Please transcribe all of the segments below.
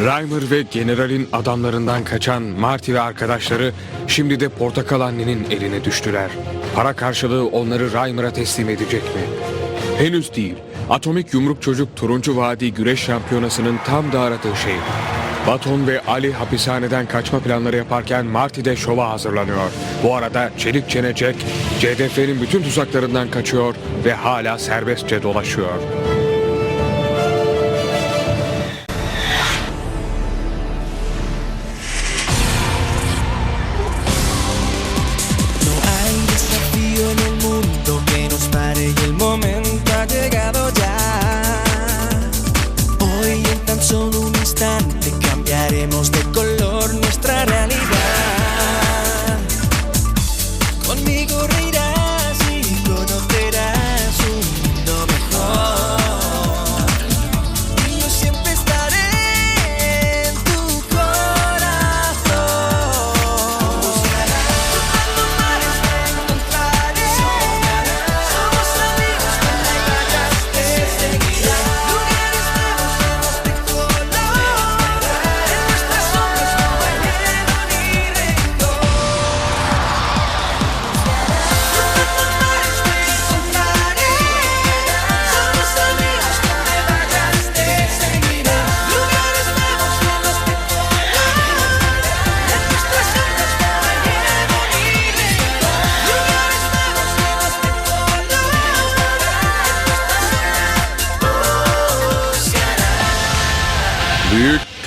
Reimer ve generalin adamlarından kaçan Marty ve arkadaşları şimdi de Portakal Anne'nin eline düştüler. Para karşılığı onları Reimer'a teslim edecek mi? Henüz değil. Atomik Yumruk Çocuk Turuncu Vadi Güreş Şampiyonası'nın tam da aradığı şey. Baton ve Ali hapishaneden kaçma planları yaparken Marty de şova hazırlanıyor. Bu arada Çelik Çene Jack, CDF'nin bütün tuzaklarından kaçıyor ve hala serbestçe dolaşıyor. Cambiaremos de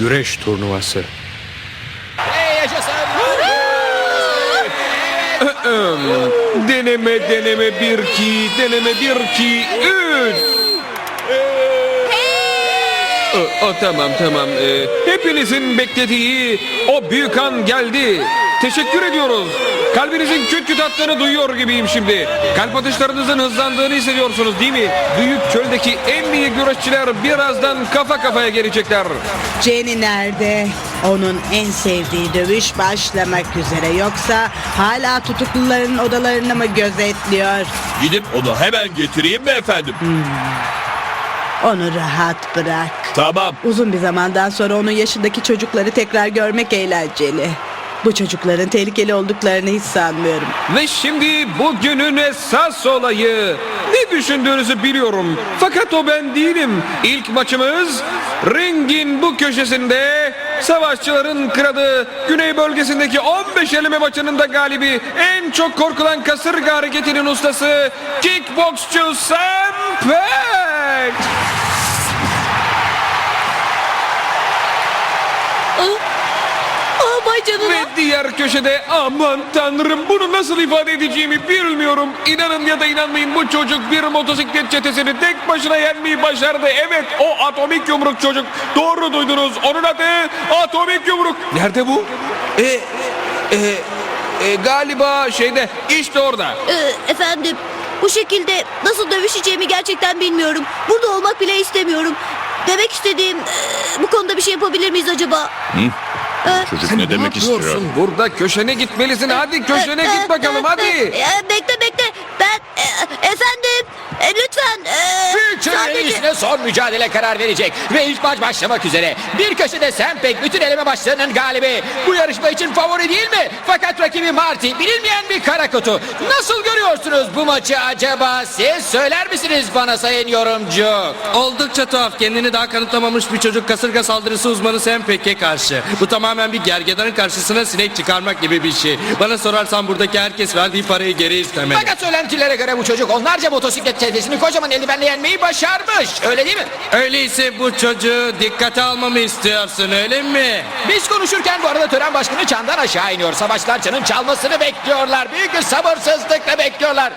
Güreş Turnuvası. deneme deneme bir ki, deneme bir ki, üç. O, o, tamam tamam. Ee, hepinizin beklediği o büyük an geldi. Teşekkür ediyoruz. Kalbinizin küt küt attığını duyuyor gibiyim şimdi. Kalp atışlarınızın hızlandığını hissediyorsunuz değil mi? Büyük çöldeki en iyi güreşçiler birazdan kafa kafaya gelecekler. Jenny nerede? Onun en sevdiği dövüş başlamak üzere. Yoksa hala tutukluların odalarını mı gözetliyor? Gidip onu hemen getireyim mi efendim? Onu rahat bırak. Tamam. Uzun bir zamandan sonra onun yaşındaki çocukları tekrar görmek eğlenceli. Bu çocukların tehlikeli olduklarını hiç sanmıyorum. Ve şimdi bugünün esas olayı. Ne düşündüğünüzü biliyorum. Fakat o ben değilim. İlk maçımız ringin bu köşesinde savaşçıların kralı Güney bölgesindeki 15 eleme maçının da galibi en çok korkulan kasırga hareketinin ustası kickboksçu Sam Peck. Vay canına. Ve diğer köşede aman tanrım bunu nasıl ifade edeceğimi bilmiyorum. İnanın ya da inanmayın bu çocuk bir motosiklet çetesini tek başına yenmeyi başardı. Evet o atomik yumruk çocuk. Doğru duydunuz. Onun adı atomik yumruk. Nerede bu? E, e, e, galiba şeyde işte orada. Ee, efendim bu şekilde nasıl dövüşeceğimi gerçekten bilmiyorum. Burada olmak bile istemiyorum. Demek istediğim e, bu konuda bir şey yapabilir miyiz acaba? Çocuk ne demek istiyor? yapıyorsun? Burada köşene gitmelisin. Hadi köşene Ee, git bakalım e, hadi. e, bekle bekle. Ben e, efendim e, lütfen. e, Büyük sadece- çevrelisine son mücadele karar verecek. Ve ilk maç başlamak üzere. Bir köşede Sempek bütün eleme maçlarının galibi. Bu yarışma için favori değil mi? Fakat rakibi Marty bilinmeyen bir kara kutu. Nasıl görüyorsunuz bu maçı acaba? Siz söyler misiniz bana sayın yorumcu? Oldukça tuhaf. Kendini daha kanıtlamamış bir çocuk kasırga saldırısı uzmanı Sempek'e karşı. Bu tamamen bir gergedanın karşısına sinek çıkarmak gibi bir şey. Bana sorarsan buradaki herkes verdiği parayı geri istemeli. Fakat söylentilere göre bu çocuk onlarca motosiklet çetesini kocaman eldivenle yenmeyi başarmış. Öyle değil mi? Öyleyse bu çocuğu dikkate almamı istiyorsun öyle mi? Biz konuşurken bu arada tören başkanı çandan aşağı iniyor. Savaşlar çanın çalmasını bekliyorlar. Büyük bir sabırsızlıkla bekliyorlar.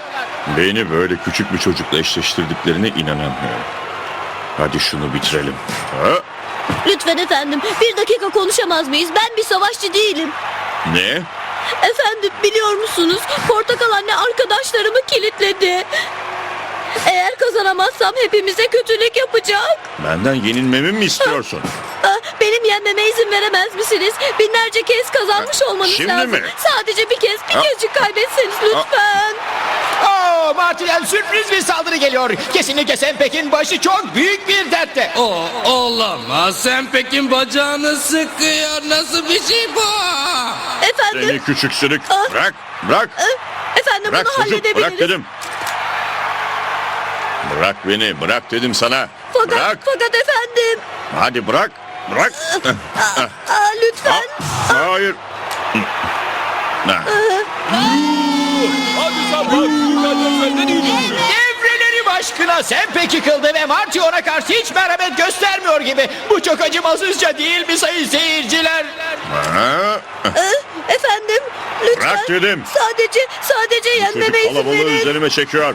Beni böyle küçük bir çocukla eşleştirdiklerine inanamıyorum. Hadi şunu bitirelim. Ha? Lütfen efendim bir dakika konuşamaz mıyız? Ben bir savaşçı değilim. Ne? Efendim biliyor musunuz? Portakal anne arkadaşlarımı kilitledi. Eğer kazanamazsam hepimize kötülük yapacak. Benden yenilmemi mi istiyorsun? Ah, Benim yenmeme izin veremez misiniz? Binlerce kez kazanmış olmanız Şimdi lazım. mi? Sadece bir kez, bir Ha? kezcik kaybetseniz lütfen. Oo, Oo, Martin'den sürpriz bir saldırı geliyor. Kesinlikle Sempek'in başı çok büyük bir dertte. O olamaz. Sempek'in bacağını sıkıyor. Nasıl bir şey bu? Efendim, Seni küçük sürük. Ah. Bırak. Bırak. efendim Bırak bunu çocuk. Bırak halledebiliriz. dedim. Bırak beni. Bırak dedim sana. Fakat, Bırak. fakat efendim. Hadi bırak. Bırak. Aa, lütfen. Hayır. Ha. Devreleri başkına Sempek yıkıldı ve Marty ona karşı hiç merhamet göstermiyor gibi. Bu çok acımasızca değil mi sayın seyirciler? Ha. Ee, efendim, lütfen. Bırak dedim. Sadece, sadece yenmeme izin verin. üzerime çekiyor.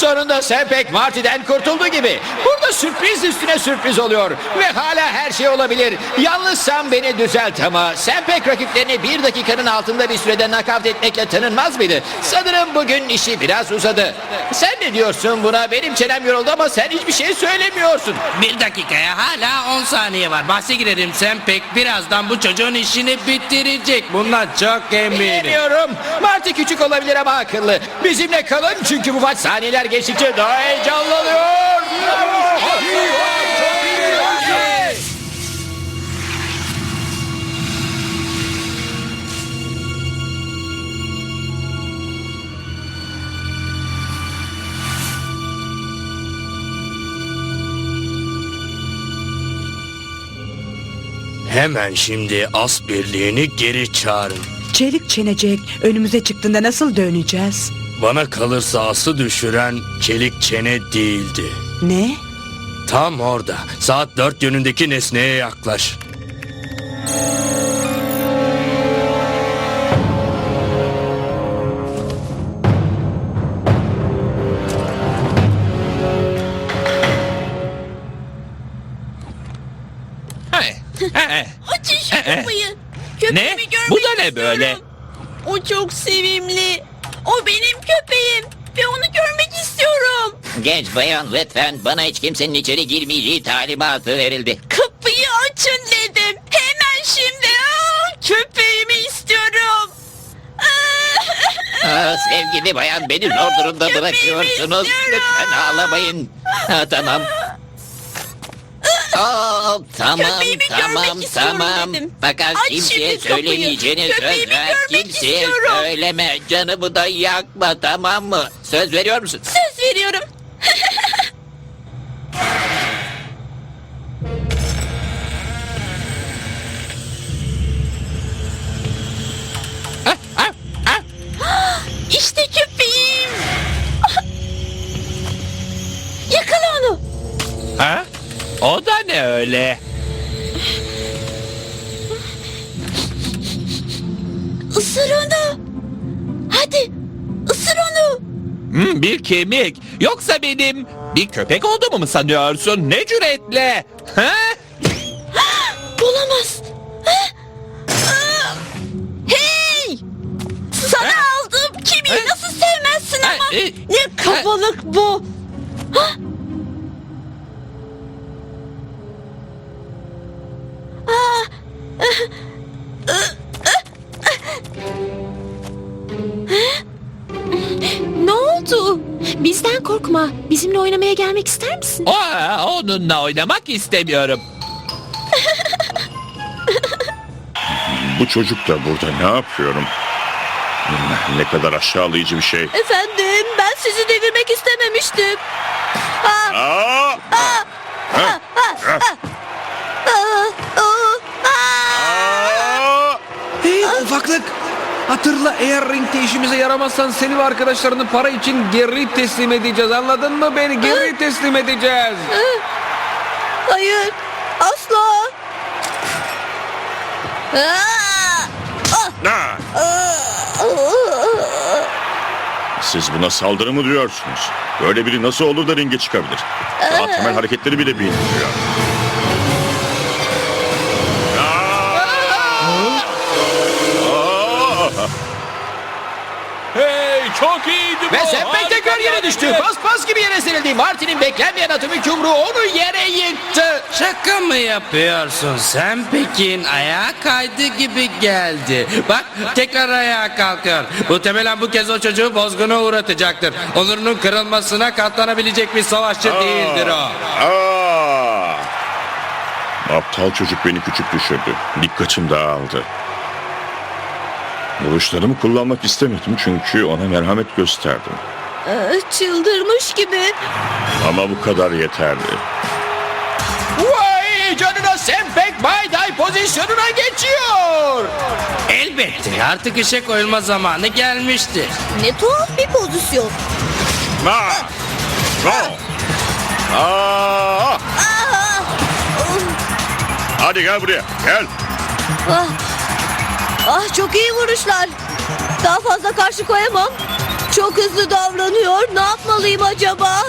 Sonunda Sempek Marty'den kurtuldu gibi. Burada sürpriz üstüne sürpriz oluyor. Ve hala her şey olabilir. Yalnızsam beni düzelt ama Sempek rakiplerini bir dakikanın altında bir sürede nakavt etmekle tanınmaz mıydı? Sanırım bugün işi biraz uzadı. Sen ne diyorsun buna? Benim çenem yoruldu ama sen hiçbir şey söylemiyorsun. Bir dakikaya hala 10 saniye var. Bahse girerim Sempek birazdan bu çocuğun işini bitirecek. Bundan çok eminim. Bilmiyorum. Marty küçük olabilir ama akıllı. Bizimle kalın çünkü bu maç saniyeler geçtikçe daha heyecanlanıyor. Hemen şimdi as birliğini geri çağırın. Çelik çenecek önümüze çıktığında nasıl döneceğiz? Bana kalırsa ası düşüren çelik çene değildi. Ne? Tam orada. Saat dört yönündeki nesneye yaklaş. Açın şu kapıyı. Köpeğimi Ne? görmek Bu da ne böyle? istiyorum. O çok sevimli. Benim köpeğim. Ve onu görmek istiyorum. Genç bayan lütfen bana hiç kimsenin içeri girmeyeceği talimatı verildi. Kapıyı açın dedim. Hemen şimdi. Aa, köpeğimi istiyorum. Aa, sevgili bayan beni zor durumda Köpeğimi bırakıyorsunuz. istiyorum. Lütfen ağlamayın. Ha, tamam. Aa, tamam Köpeğimi tamam görmek istiyorum tamam. dedim. Fakat Aç kimseye şimdi kapıyı. söylemeyeceğini söz Köpeğimi ver. görmek Kimseye istiyorum. söyleme. Canımı da yakma tamam mı? Söz veriyor musun? Söz veriyorum. O da ne öyle? Isır onu. Hadi ısır onu. Hmm, bir kemik. Yoksa benim bir köpek olduğumu mu sanıyorsun? Ne cüretle? Ha? Olamaz. Ha? Aa! Hey! Sana aldığım kemiği nasıl sevmezsin ama e, ne kabalık bu. Ha? Ne oldu? Bizden korkma. Bizimle oynamaya gelmek ister misin? Aa, onunla oynamak istemiyorum. Bu çocuk da burada ne yapıyorum? Ne kadar aşağılayıcı bir şey. Efendim ben sizi devirmek istememiştim. Aa, Aa! aa, aa, aa. Aa! Hey ufaklık! Hatırla eğer ringde işimize yaramazsan seni ve arkadaşlarını para için geri teslim edeceğiz. Anladın mı beni? Geri teslim edeceğiz. Hayır asla. Aa! Ha! Siz buna saldırı mı diyorsunuz? Böyle biri nasıl olur da ringe çıkabilir? Daha temel hareketleri bile bilmiyor. Çok iyiydi bu. Ve tekrar Harika yere düştü. Pas pas gibi yere serildi. Martin'in beklenmeyen atomik yumruğu onu yere yıktı. Şaka mı yapıyorsun? Sen Pekin ayağa kaydı gibi geldi. Bak tekrar ayağa kalkıyor. Muhtemelen bu kez o çocuğu bozguna uğratacaktır. Onurunun kırılmasına katlanabilecek bir savaşçı değildir o. Aa! Aptal çocuk beni küçük düşürdü. Dikkatim dağıldı. Vuruşlarımı kullanmak istemedim çünkü ona merhamet gösterdim. Ee, Çıldırmış gibi. Ama bu kadar yeterli. Vay canına Sempek Bayday pozisyonuna geçiyor. Elbette artık işe koyulma zamanı gelmiştir. Ne tuhaf bir pozisyon. Ah! Oh! Aa! Hadi gel buraya. Gel. Ah, ah çok iyi vuruşlar. Daha fazla karşı koyamam. Çok hızlı davranıyor. Ne yapmalıyım acaba?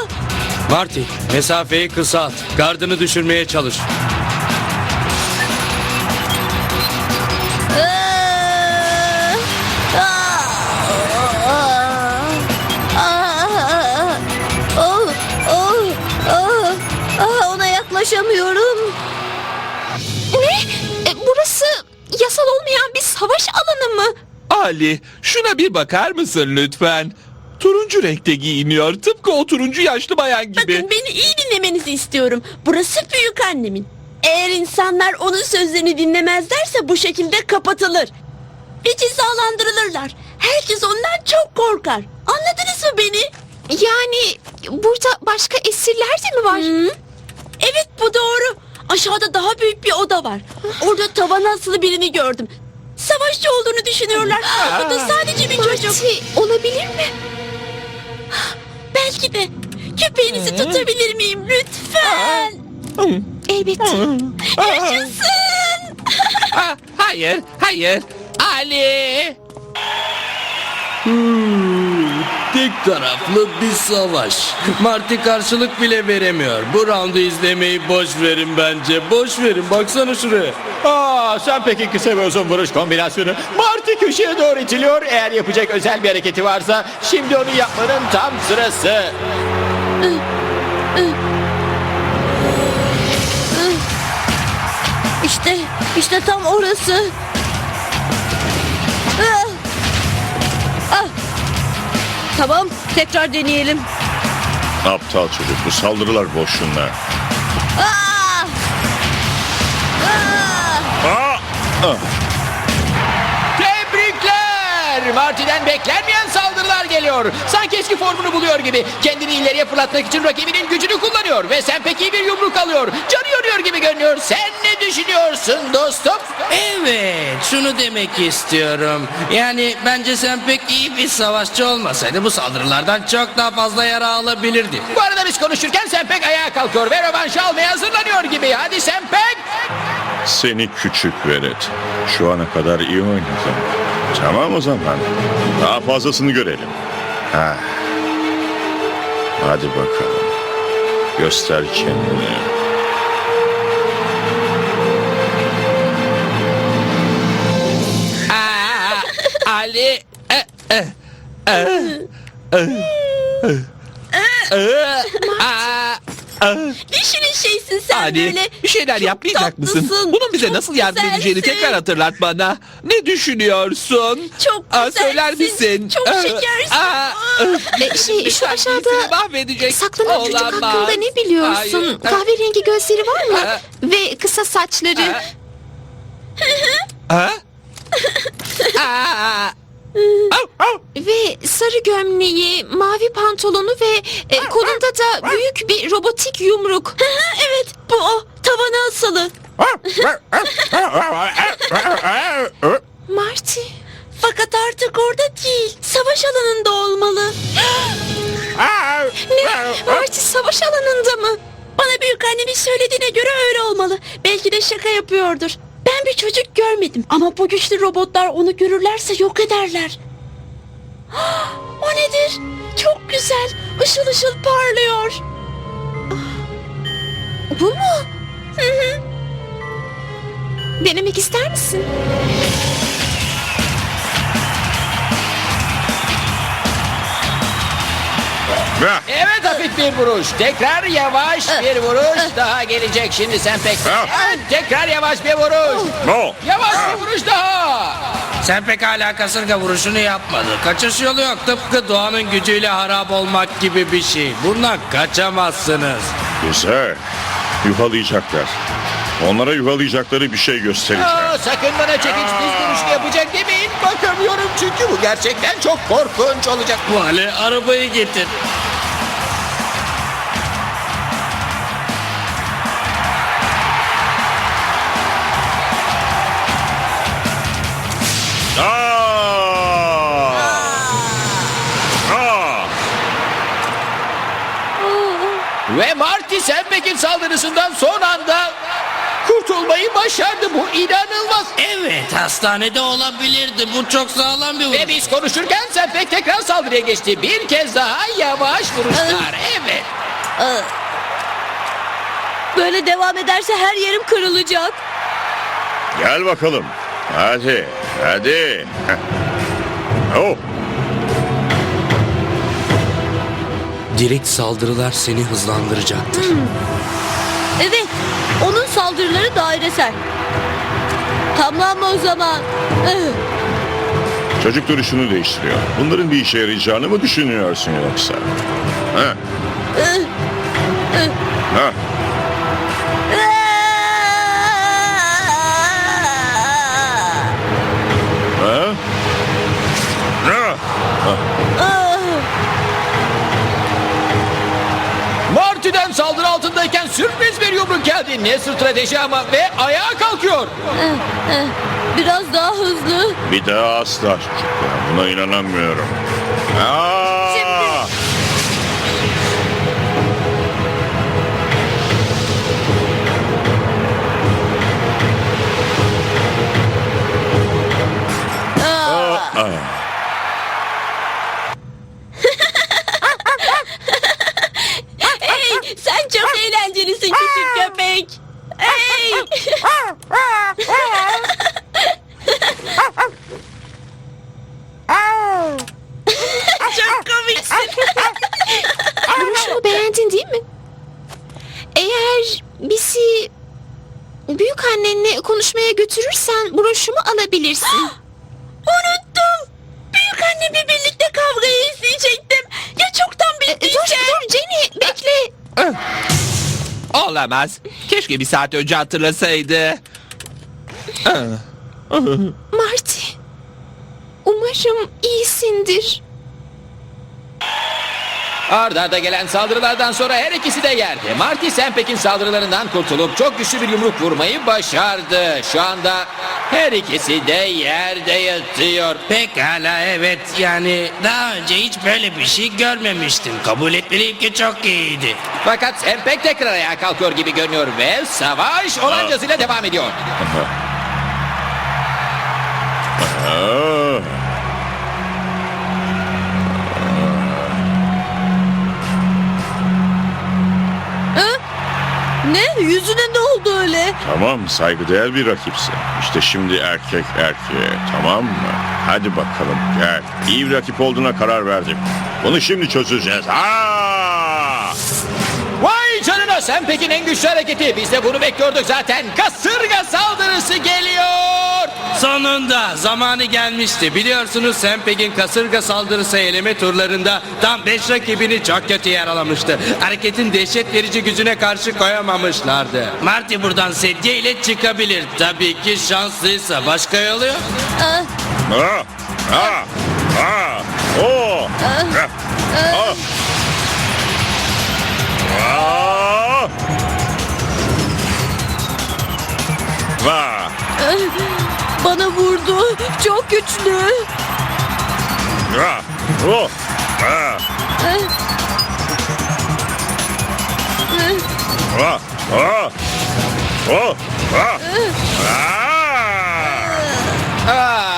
Marty mesafeyi kısalt. Gardını düşürmeye çalış. Savaş alanı mı? Ali şuna bir bakar mısın lütfen? Turuncu renkte giyiniyor tıpkı o turuncu yaşlı bayan gibi. Bakın beni iyi dinlemenizi istiyorum. Burası büyük annemin. Eğer insanlar onun sözlerini dinlemezlerse bu şekilde kapatılır. Ve cezalandırılırlar. Herkes ondan çok korkar. Anladınız mı beni? Yani burada başka esirler de mi var? Evet bu doğru. Aşağıda daha büyük bir oda var. Orada tavana asılı birini gördüm. Savaşçı olduğunu düşünüyorlar. O da sadece bir çocuk. olabilir mi? Belki de. Köpeğinizi tutabilir miyim lütfen? Elbette. Yaşasın. Ah, hayır hayır Ali. Tek taraflı bir savaş. Marty karşılık bile veremiyor. Bu roundu izlemeyi boş verin bence. Boş verin. Baksana şuraya. Aa, Sempek'in kısa ve uzun vuruş kombinasyonu. Marty köşeye doğru itiliyor. Eğer yapacak özel bir hareketi varsa şimdi onu yapmanın tam sırası. İşte, işte tam orası. Tamam, tekrar deneyelim. Aptal çocuk bu saldırılar boşuna. Ah! Ah! Aa! Ah! Tebrikler! Marty'den beklenmeyen saldırılar geliyor. Sanki eski formunu buluyor gibi. Kendini ileriye fırlatmak için rakibinin gücünü kullanıyor. Ve sen pek iyi bir yumruk alıyor. Canı yoruyor gibi görünüyor. Sen ne düşünüyorsun dostum? Evet, şunu demek istiyorum. Yani bence sen pek iyi bir savaşçı olmasaydı bu saldırılardan çok daha fazla yara alabilirdi. Bu arada biz konuşurken Sempek ayağa kalkıyor ve rövanşı almaya hazırlanıyor gibi. Hadi Sempek! Seni küçük velet. Şu ana kadar iyi oynadın. Tamam o zaman. Daha fazlasını görelim. Ha. Hadi bakalım. Göster kendini. Eh, eh, eh, eh, eh, aa, ah. Ne şirin şeysin sen Ali böyle. bir şeyler Çok yapmayacak mısın? tatlısın, Bunun bize çok nasıl yardım edeceğini güzelsin. tekrar hatırlat bana. Ne düşünüyorsun? Çok Aa, söyler güzelsin, misin? çok Ah, şekersin. ah, E, şey şu Sen aşağıda bizi mahvedecek. saklanan çocuk Olamaz. hakkında ne biliyorsun? Hayır. Kahverengi gözleri var mı? Ha. Ve kısa saçları. Ha? Aa. Ve sarı gömleği, mavi pantolonu ve e, kolunda da büyük bir robotik yumruk. evet bu o. Tavana asılı. Marty. Fakat artık orada değil. Savaş alanında olmalı. ne? Marty savaş alanında mı? Bana büyük annenin söylediğine göre öyle olmalı. Belki de şaka yapıyordur. Ben bir çocuk görmedim ama bu güçlü robotlar onu görürlerse yok ederler. O nedir? Çok güzel. Işıl ışıl parlıyor. Bu mu? Hı hı. Denemek ister misin? Evet hafif bir vuruş. Tekrar yavaş bir vuruş daha gelecek şimdi sen pek. Ha. Evet, tekrar yavaş bir vuruş. No. Yavaş bir vuruş daha. Sen pek hala kasırga vuruşunu yapmadı. Kaçış yolu yok. Tıpkı doğanın gücüyle harap olmak gibi bir şey. Bundan kaçamazsınız. Güzel. Yuvalayacaklar. Onlara yuvalayacakları bir şey göstereceğim. Aa, sakın bana çekiç diz vuruşu yapacak demeyin. Bakamıyorum çünkü bu gerçekten çok korkunç olacak. Vale arabayı getir. Ve Marty Sempek'in saldırısından son anda kurtulmayı başardı. Bu inanılmaz. Evet hastanede olabilirdi. Bu çok sağlam bir Ve vuruş. biz konuşurken Sempek tekrar saldırıya geçti. Bir kez daha yavaş vuruşlar. Evet. Böyle devam ederse her yerim kırılacak. Gel bakalım. Hadi. Hadi. oh. Direkt saldırılar seni hızlandıracaktır. Evet, onun saldırıları dairesel. Tamam o zaman. Çocuk duruşunu değiştiriyor. Bunların bir işe yarayacağını mı düşünüyorsun yoksa? Ha? Ha? Ha? Marty'den saldırı altındayken sürpriz bir yumruk geldi. Ne strateji ama ve ayağa kalkıyor. Biraz daha hızlı. Bir daha asla çocuklar. Buna inanamıyorum. Aa! Şimdi- Aa! Hey, sen çok eğlencelisin küçük köpek. Hey. Çok komiksin. Vuruşumu beğendin değil mi? Eğer bizi büyük annenle konuşmaya götürürsen broşumu alabilirsin. Unuttum. Büyük annemle birlikte kavgayı izleyecektim. Ya çoktan dur bittiyse. dur Jenny bekle. Olamaz. Keşke bir saat önce hatırlasaydı. Marty. Umarım iyisindir. Arda arda gelen saldırılardan sonra her ikisi de yerde. Marty Sempek'in saldırılarından kurtulup çok güçlü bir yumruk vurmayı başardı. Şu anda her ikisi de yerde yatıyor. Pekala evet yani daha önce hiç böyle bir şey görmemiştim. Kabul etmeliyim ki çok iyiydi. Fakat Sempek tekrar ayağa kalkıyor gibi görünüyor ve savaş olan ile devam ediyor. Tamam saygıdeğer bir rakipsin. İşte şimdi erkek erkeğe tamam mı? Hadi bakalım gel. İyi bir rakip olduğuna karar verdim. Bunu şimdi çözeceğiz. Aa! Vay canına Sempek'in en güçlü hareketi. Biz de bunu bekliyorduk zaten. Kasırga saldırısı geliyor. Sonunda zamanı gelmişti. Biliyorsunuz Sempeg'in kasırga saldırısı eleme turlarında tam 5 rakibini çok kötü yaralamıştı. Hareketin dehşet verici gücüne karşı koyamamışlardı. Marty buradan sedye ile çıkabilir. Tabii ki şanslıysa başka yolu yok. Aa! Aa! Aa! Oo! Aa! Aa! Aa! Vaa! Bana vurdu. Çok güçlü. Vaa! Oh! Aa! Vaa! Aa! Oh! Aa! Aa! Aa,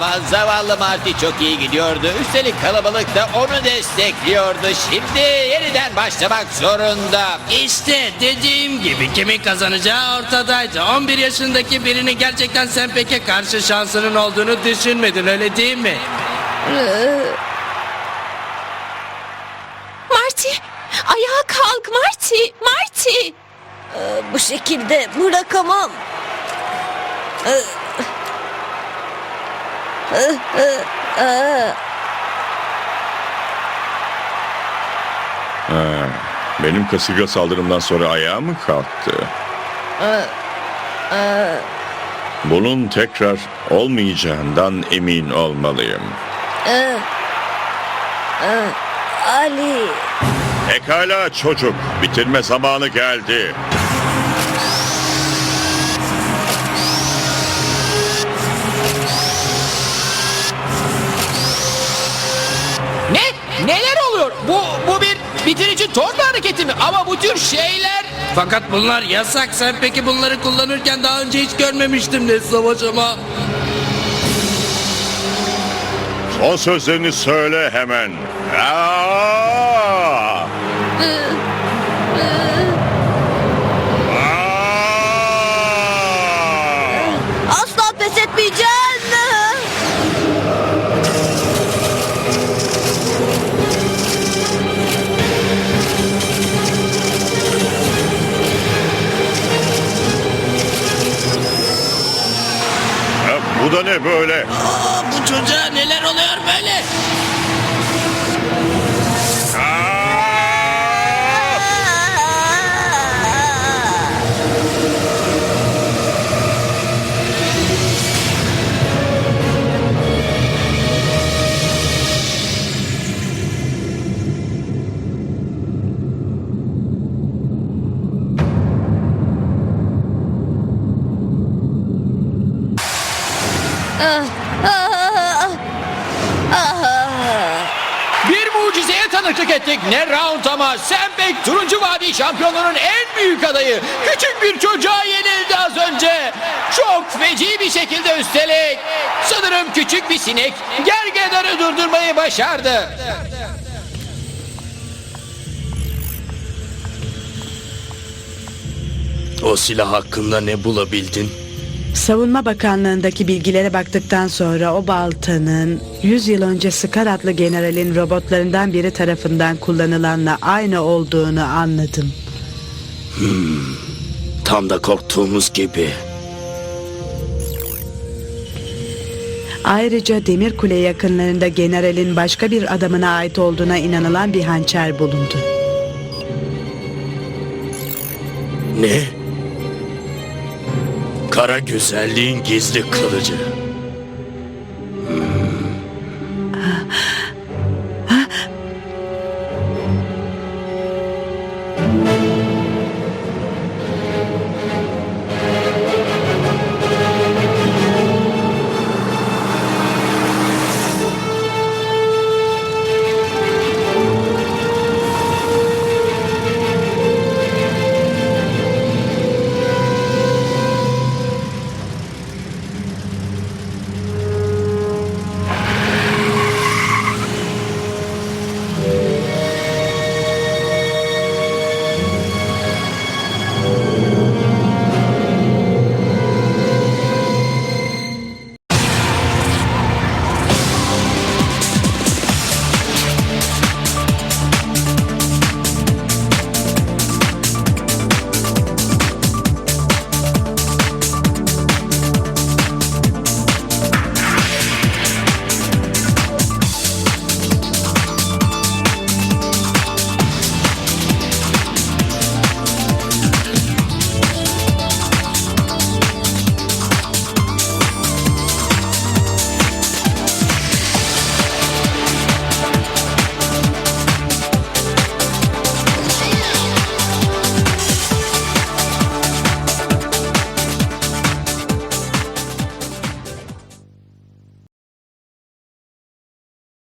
olamaz. Zavallı Marty çok iyi gidiyordu. Üstelik kalabalık da onu destekliyordu. Şimdi yeniden başlamak zorunda. İşte dediğim gibi kimin kazanacağı ortadaydı. 11 yaşındaki birinin gerçekten Sempek'e karşı şansının olduğunu düşünmedin öyle değil mi? Marty Ayağa kalk Marty. Marty. Ee, bu şekilde bırakamam. Ee, ee, ee, ee. Ha, benim kasırga saldırımdan sonra ayağa mı kalktı? Bunun tekrar olmayacağından emin olmalıyım. Ee, ee, Ali. Pekala çocuk, bitirme zamanı geldi. Neler oluyor? Bu bu bir bitirici torba hareketi mi? Ama bu tür şeyler... Fakat bunlar yasak. Sen peki bunları kullanırken daha önce hiç görmemiştim ne savaşama. Son sözlerini söyle hemen. Aa! Bu da ne böyle? Aa, bu çocuğa neler oluyor böyle? Bir mucizeye tanıklık ettik. Ne round ama Sempek Turuncu Vadi şampiyonunun en büyük adayı. Küçük bir çocuğa yenildi az önce. Çok feci bir şekilde üstelik. Sanırım küçük bir sinek gergedanı durdurmayı başardı. O silah hakkında ne bulabildin? Savunma Bakanlığı'ndaki bilgilere baktıktan sonra o baltanın 100 yıl önce Scar adlı generalin robotlarından biri tarafından kullanılanla aynı olduğunu anladım. Tam da korktuğumuz gibi. Ayrıca Demir Kule yakınlarında generalin başka bir adamına ait olduğuna inanılan bir hançer bulundu. Ne? Kara güzelliğin gizli kılıcı.